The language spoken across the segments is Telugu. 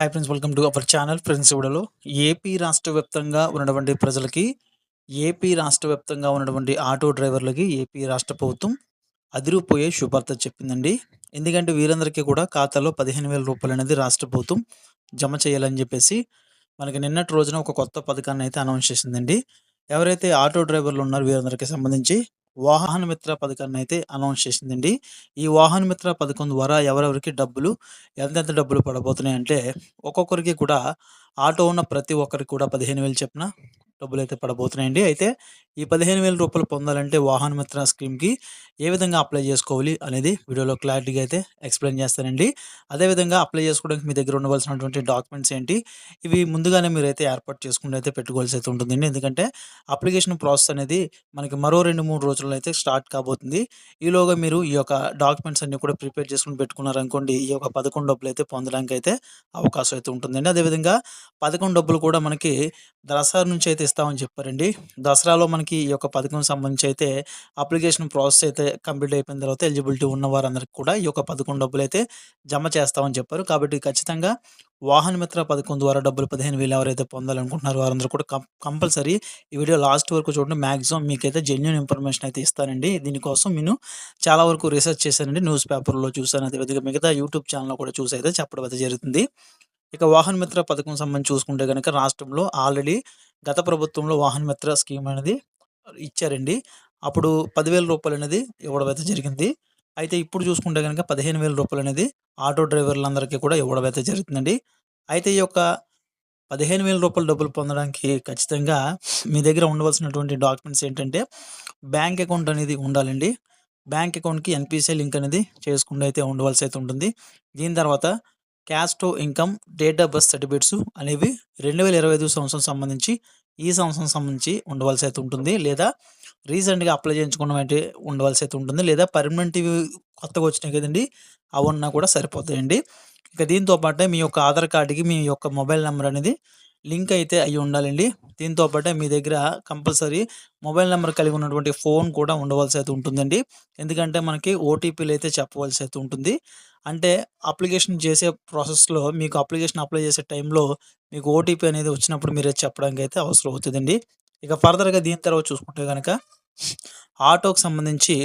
Hi friends welcome to our channel friends ఇవిడలో AP రాష్ట్ర వ్యాప్తంగా ఉన్నటువంటి ప్రజలకి ఏపీ రాష్ట్ర వ్యాప్తంగా ఉన్నటువంటి ఆటో డ్రైవర్లకి ఏపీ రాష్ట్ర ప్రభుత్వం అదిరిపోయే శుభార్త చెప్పిందండి. ఎందుకంటే వీరందరికీ కూడా ఖాతాలో పదిహేను వేల రూపాయలు అనేది రాష్ట్ర ప్రభుత్వం జమ చేయాలని చెప్పేసి మనకి నిన్నటి రోజున ఒక కొత్త పథకాన్ని అయితే అనౌన్స్ చేసిందండి. ఎవరైతే ఆటో డ్రైవర్లు ఉన్నారో వీరందరికీ సంబంధించి వాహన మిత్ర పథకాన్ని అయితే అనౌన్స్ చేసిందండి. ఈ వాహన మిత్ర పథకం ద్వారా ఎవరెవరికి డబ్బులు ఎంతెంత డబ్బులు పడబోతున్నాయి అంటే ఒక్కొక్కరికి కూడా ఆటో ఉన్న ప్రతి ఒక్కరికి కూడా పదిహేను వేలు చెప్పిన డబ్బులు అయితే పడబోతున్నాయండి. అయితే ఈ పదిహేను వేల రూపాయలు పొందాలంటే వాహన మిత్ర స్కీమ్కి ఏ విధంగా అప్లై చేసుకోవాలి అనేది వీడియోలో క్లారిటీగా అయితే ఎక్స్ప్లెయిన్ చేస్తానండి. అదేవిధంగా అప్లై చేసుకోవడానికి మీ దగ్గర ఉండవలసినటువంటి డాక్యుమెంట్స్ ఏంటి? ఇవి ముందుగానే మీరు అయితే ఏర్పాటు చేసుకుని అయితే పెట్టుకోవాల్సి అయితే ఉంటుందండి. ఎందుకంటే అప్లికేషన్ ప్రాసెస్ అనేది మనకి మరో రెండు మూడు రోజుల్లో అయితే స్టార్ట్ కాబోతుంది. ఈలోగా మీరు ఈ యొక్క డాక్యుమెంట్స్ అన్ని కూడా ప్రిపేర్ చేసుకుని పెట్టుకున్నారనుకోండి ఈ యొక్క పదకొండు డబ్బులు అయితే పొందడానికి అయితే అవకాశం అయితే ఉంటుందండి. అదేవిధంగా పదకొండు డబ్బులు కూడా మనకి దళసారి నుంచి అయితే ఇస్తామని చెప్పారండి. దసరాలో మనకి ఈ యొక్క పథకం సంబంధించి అయితే అప్లికేషన్ ప్రాసెస్ అయితే కంప్లీట్ అయిపోయిన తర్వాత ఎలిజిబిలిటీ ఉన్న వారందరికీ కూడా ఈ యొక్క పదకొండు డబ్బులు అయితే జమ చేస్తామని చెప్పారు. కాబట్టి ఖచ్చితంగా వాహన మిత్ర పథకం ద్వారా డబ్బులు పదిహేను వేలు ఎవరైతే పొందాలనుకుంటున్నారో వారందరూ కూడా కం కంపల్సరీ ఈ వీడియో లాస్ట్ వరకు చూడండి. మ్యాక్సిమం మీకైతే జెన్యున్ ఇన్ఫర్మేషన్ అయితే ఇస్తానండి. దీనికోసం నేను చాలా వరకు రీసెర్చ్ చేశానండి. న్యూస్ పేపర్లో చూశాను. అదేవిధంగా మిగతా యూట్యూబ్ ఛానల్లో కూడా చూసి అయితే చెప్పడం అయితే జరుగుతుంది. ఇక వాహన మిత్ర పథకం సంబంధించి చూసుకుంటే కనుక రాష్ట్రంలో ఆల్రెడీ గత ప్రభుత్వంలో వాహన మిత్ర స్కీమ్ అనేది ఇచ్చారండి. అప్పుడు పదివేల రూపాయలు అనేది ఇవ్వడం అయితే జరిగింది. అయితే ఇప్పుడు చూసుకుంటే కనుక పదిహేను వేల రూపాయలు అనేది ఆటో డ్రైవర్లందరికీ కూడా ఇవ్వడం అయితే జరుగుతుందండి అయితే ఈ యొక్క పదిహేను వేల రూపాయలు డబ్బులు పొందడానికి ఖచ్చితంగా మీ దగ్గర ఉండవలసినటువంటి డాక్యుమెంట్స్ ఏంటంటే బ్యాంక్ అకౌంట్ అనేది ఉండాలండి. బ్యాంక్ అకౌంట్కి ఎన్పిసిఐ లింక్ అనేది చేసుకుంటూ అయితే ఉండవలసి అయితే ఉంటుంది. దీని తర్వాత క్యాస్టో income date of birth certificates అనేవి రెండు వేల ఇరవై ఐదు సంవత్సరం సంబంధించి ఈ సంవత్సరం సంబంధించి ఉండవలసి అయితే ఉంటుంది. లేదా రీసెంట్గా అప్లై చేయించుకోవడం ఉండవలసి అయితే ఉంటుంది. లేదా పర్మనెంట్ కొత్తగా వచ్చినాయి కదండి అవన్నా కూడా సరిపోతాయండి. ఇక దీంతో పాటే మీ యొక్క ఆధార్ కార్డుకి మీ యొక్క మొబైల్ నెంబర్ అనేది లింక్ అయితే అయ్యి ఉండాలండి. దీంతో పాటే మీ దగ్గర కంపల్సరీ మొబైల్ నెంబర్ కలిగి ఉన్నటువంటి ఫోన్ కూడా ఉండవలసి అయితే ఉంటుందండి. ఎందుకంటే మనకి ఓటీపీలు అయితే చెప్పవలసి అయితే ఉంటుంది. అంటే అప్లికేషన్ చేసే ప్రాసెస్లో మీకు అప్లికేషన్ అప్లై చేసే టైంలో మీకు ఓటీపీ అనేది వచ్చినప్పుడు మీరే చెప్పడానికి అయితే అవసరం అవుతుందండి. ఇక ఫర్దర్గా దీని తర్వాత చూసుకుంటే కనుక ఆటోకి సంబంధించి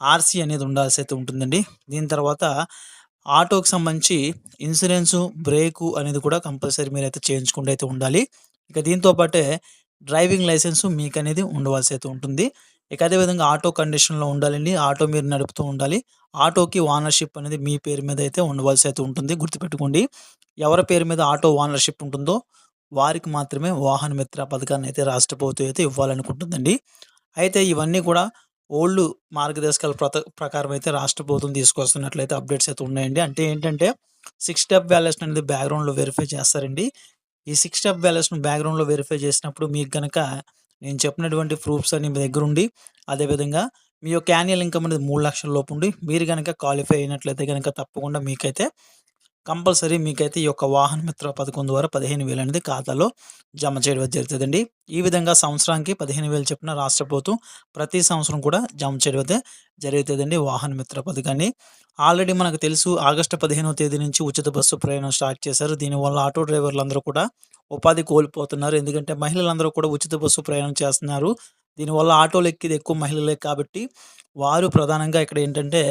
ఆర్సీ అనేది ఉండాల్సి అయితే ఉంటుందండి. దీని తర్వాత ఆటోకి సంబంధించి ఇన్సూరెన్సు బ్రేకు అనేది కూడా కంపల్సరీ మీరైతే చేయించుకుంటూ అయితే ఉండాలి. ఇక దీంతో పాటే డ్రైవింగ్ లైసెన్స్ మీకు అనేది ఉండవలసి అయితే ఉంటుంది. ఇక అదేవిధంగా ఆటో కండిషన్లో ఉండాలండి. ఆటో మీరు నడుపుతూ ఉండాలి. ఆటోకి ఓనర్షిప్ అనేది మీ పేరు మీద అయితే ఉండవలసి అయితే ఉంటుంది. గుర్తుపెట్టుకోండి. ఎవరి పేరు మీద ఆటో ఓనర్షిప్ ఉంటుందో వారికి మాత్రమే వాహన మిత్ర పథకాన్ని అయితే రాష్ట్ర ప్రభుత్వం అయితే ఇవ్వాలనుకుంటుందండి. అయితే ఇవన్నీ కూడా ఓల్డ్ మార్గదర్శకాల ప్రత ప్రకారం అయితే రాష్ట్ర ప్రభుత్వం తీసుకొస్తున్నట్లయితే అప్డేట్స్ అయితే ఉన్నాయండి. అంటే ఏంటంటే సిక్స్ స్టెప్ వ్యాల్యూస్ అనేది బ్యాక్గ్రౌండ్లో వెరిఫై చేస్తారండి. ఈ సిక్స్ స్టెప్ వ్యాల్యూస్ను బ్యాక్గ్రౌండ్లో వెరిఫై చేసినప్పుడు మీకు కనుక నేను చెప్పినటువంటి ప్రూఫ్స్ అన్ని మీ దగ్గర ఉండి అదేవిధంగా మీ యొక్క యాన్యువల్ ఇన్కమ్ అనేది మూడు లక్షల లోపు ఉండి మీరు కనుక క్వాలిఫై అయినట్లయితే కనుక తప్పకుండా మీకైతే కంపల్సరీ మీకైతే ఈ యొక్క వాహన మిత్ర పథకం ద్వారా పదిహేను వేలు అనేది ఖాతాలో జమ చేయడం జరుగుతుందండి. ఈ విధంగా సంవత్సరానికి పదిహేను వేలు చెప్పిన రాష్ట్ర ప్రభుత్వం ప్రతి సంవత్సరం కూడా జమ చేయడం అయితే జరుగుతుందండి వాహన మిత్ర పథకాన్ని. ఆల్రెడీ మనకు తెలుసు ఆగస్టు పదిహేనవ తేదీ నుంచి ఉచిత బస్సు ప్రయాణం స్టార్ట్ చేశారు. దీనివల్ల ఆటో డ్రైవర్లు అందరూ కూడా ఉపాధి కోల్పోతున్నారు. ఎందుకంటే మహిళలందరూ కూడా ఉచిత బస్సు ప్రయాణం చేస్తున్నారు. దీనివల్ల ఆటోలు ఎక్కిది ఎక్కువ మహిళలే కాబట్టి వారు ప్రధానంగా ఇక్కడ ఏంటంటే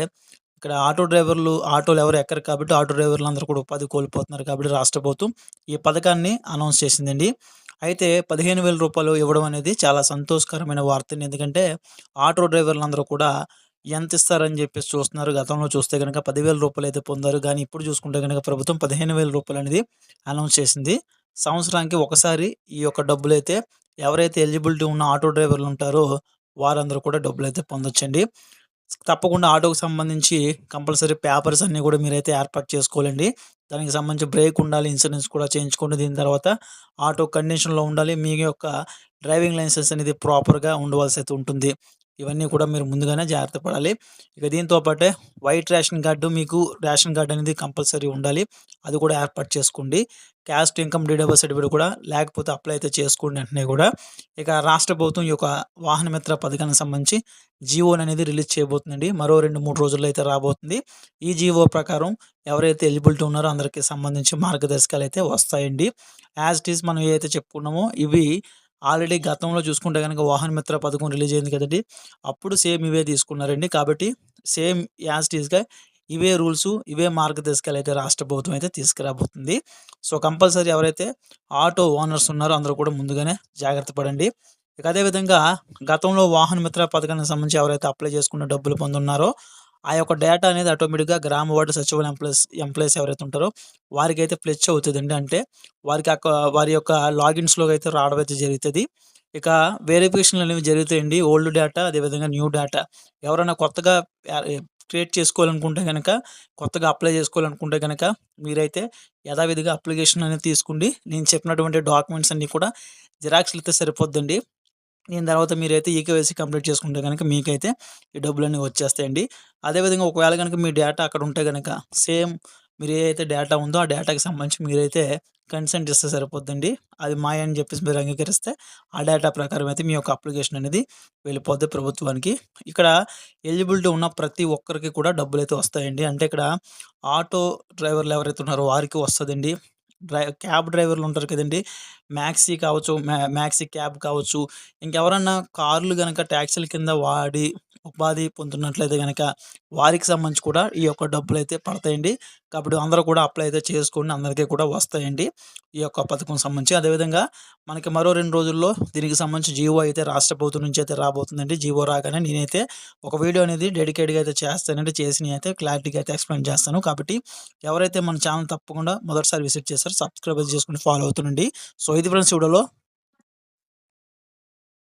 ఇక్కడ ఆటో డ్రైవర్లు ఆటోలు ఎవరు ఎక్కరు కాబట్టి ఆటో డ్రైవర్లు అందరూ కూడా ఉపాధి కోల్పోతున్నారు కాబట్టి రాష్ట్ర ప్రభుత్వం ఈ పథకాన్ని అనౌన్స్ చేసిందండి. అయితే పదిహేను వేల రూపాయలు ఇవ్వడం అనేది చాలా సంతోషకరమైన వార్త ఎందుకంటే ఆటో డ్రైవర్లు అందరూ కూడా ఎంత ఇస్తారని చెప్పేసి చూస్తున్నారు. గతంలో చూస్తే కనుక పదివేల రూపాయలు అయితే పొందారు. కానీ ఇప్పుడు చూసుకుంటే కనుక ప్రభుత్వం పదిహేను వేల రూపాయలు అనేది అనౌన్స్ చేసింది. సంవత్సరానికి ఒకసారి ఈ యొక్క డబ్బులు అయితే ఎవరైతే ఎలిజిబిలిటీ ఉన్న ఆటో డ్రైవర్లు ఉంటారో వారందరూ కూడా డబ్బులు అయితే పొందొచ్చండి. తప్పకుండా ఆటోకి సంబంధించి కంపల్సరీ పేపర్స్ అన్నీ కూడా మీరైతే ఏర్పాటు చేసుకోవాలండి. దానికి సంబంధించి బ్రేక్ ఉండాలి ఇన్సూరెన్స్ కూడా చేయించుకోండి. దీని తర్వాత ఆటో కండిషన్లో ఉండాలి. మీ యొక్క డ్రైవింగ్ లైసెన్స్ అనేది ప్రాపర్గా ఉండవలసి అయితే ఉంటుంది. ఇవన్నీ కూడా మీరు ముందుగానే జాగ్రత్త పడాలి. ఇక దీంతో పాటే వైట్ రేషన్ కార్డు మీకు రేషన్ కార్డు అనేది కంపల్సరీ ఉండాలి. అది కూడా ఏర్పాటు చేసుకోండి. క్యాస్ట్ ఇన్కమ్ డీడబుల్ సర్టిఫికేట్ కూడా లేకపోతే అప్లై అయితే చేసుకోండి వెంటనే కూడా. ఇక రాష్ట్ర ప్రభుత్వం ఈ యొక్క వాహన మిత్ర పథకానికి సంబంధించి జీవోని అనేది రిలీజ్ చేయబోతుందండి. మరో రెండు మూడు రోజుల్లో అయితే రాబోతుంది. ఈ జీవో ప్రకారం ఎవరైతే ఎలిజిబిలిటీ ఉన్నారో అందరికీ సంబంధించి మార్గదర్శకాలు అయితే వస్తాయండి. యాజ్ ఇట్ ఈస్ మనం ఏదైతే చెప్పుకున్నామో ఇవి ఆల్రెడీ గతంలో చూసుకుంటే కనుక వాహన మిత్ర పథకం రిలీజ్ అయింది కదండి. అప్పుడు సేమ్ ఇవే తీసుకున్నారండి. కాబట్టి సేమ్ యాజ్ ఇట్ ఇవే రూల్స్ ఇవే మార్గదర్శకాలు అయితే రాష్ట్ర ప్రభుత్వం అయితే తీసుకురాబోతుంది. సో కంపల్సరీ ఎవరైతే ఆటో ఓనర్స్ ఉన్నారో అందరూ కూడా ముందుగానే జాగ్రత్త పడండి. ఇక అదేవిధంగా గతంలో వాహన మిత్ర పథకానికి సంబంధించి ఎవరైతే అప్లై చేసుకున్న డబ్బులు పొందున్నారో ఆ యొక్క డేటా అనేది ఆటోమేటిక్గా గ్రామ వార్డు సచివాలయం ఎంప్లాయీస్ ఎంప్లాయీస్ ఎవరైతే ఉంటారో వారికి అయితే ఫ్లెచ్ అవుతుందండి. అంటే వారికి అక్క వారి యొక్క లాగిన్స్లోకి అయితే రావడం అయితే జరుగుతుంది. ఇక వెరిఫికేషన్లు అనేవి జరుగుతాయండి. ఓల్డ్ డేటా అదేవిధంగా న్యూ డేటా ఎవరైనా కొత్తగా క్రియేట్ చేసుకోవాలనుకుంటే కనుక కొత్తగా అప్లై చేసుకోవాలనుకుంటే కనుక మీరైతే యథావిధిగా అప్లికేషన్ అనేది తీసుకోండి నేను చెప్పినటువంటి డాక్యుమెంట్స్ అన్నీ కూడా జిరాక్స్లు అయితే సరిపోద్దండి. దీని తర్వాత మీరైతే ఈకేవైసీ కంప్లీట్ చేసుకుంటే కనుక మీకైతే ఈ డబ్బులన్నీ వచ్చేస్తాయండి. అదేవిధంగా ఒకవేళ కనుక మీ డేటా అక్కడ ఉంటే కనుక సేమ్ మీరు ఏదైతే డేటా ఉందో ఆ డేటాకి సంబంధించి మీరైతే కన్సెంట్ ఇస్తే సరిపోద్దండి. అది మాయ అని చెప్పేసి మీరు అంగీకరిస్తే ఆ డేటా ప్రకారం అయితే మీ యొక్క అప్లికేషన్ అనేది వెళ్ళిపోద్ది ప్రభుత్వానికి. ఇక్కడ ఎలిజిబిలిటీ ఉన్న ప్రతి ఒక్కరికి కూడా డబ్బులు అయితే వస్తాయండి. అంటే ఇక్కడ ఆటో డ్రైవర్లు ఎవరైతే ఉన్నారో వారికి వస్తుందండి. డ్రై క్యాబ్ డ్రైవర్లు ఉంటారు కదండి. మ్యాక్సీ కావచ్చు మ్యా మ్యాక్సీ క్యాబ్ కావచ్చు. ఇంకెవరన్నా కార్లు కనుక ట్యాక్సీల కింద వాడి ఉపాధి పొందుతున్నట్లయితే కనుక వారికి సంబంధించి కూడా ఈ యొక్క డబ్బులు అయితే పడతాయండి. కాబట్టి అందరూ కూడా అప్లై అయితే చేసుకోండి అందరికీ కూడా వస్తాయండి. ఈ యొక్క పథకం సంబంధించి. అదేవిధంగా మనకి మరో రెండు రోజుల్లో దీనికి సంబంధించి జీవో అయితే రాష్ట్ర ప్రభుత్వం నుంచి అయితే రాబోతుందండి. జీవో రాగానే నేనైతే ఒక వీడియో అనేది డెడికేట్గా అయితే చేస్తానండి. చేసి అయితే క్లారిటీగా అయితే ఎక్స్ప్లెయిన్ చేస్తాను. కాబట్టి ఎవరైతే మన ఛానల్ తప్పకుండా మొదటిసారి విజిట్ చేస్తారో సబ్స్క్రైబ్ చేసుకుని ఫాలో అవుతుండండి. సో ఇది ఫ్రెండ్స్ వీడియోలో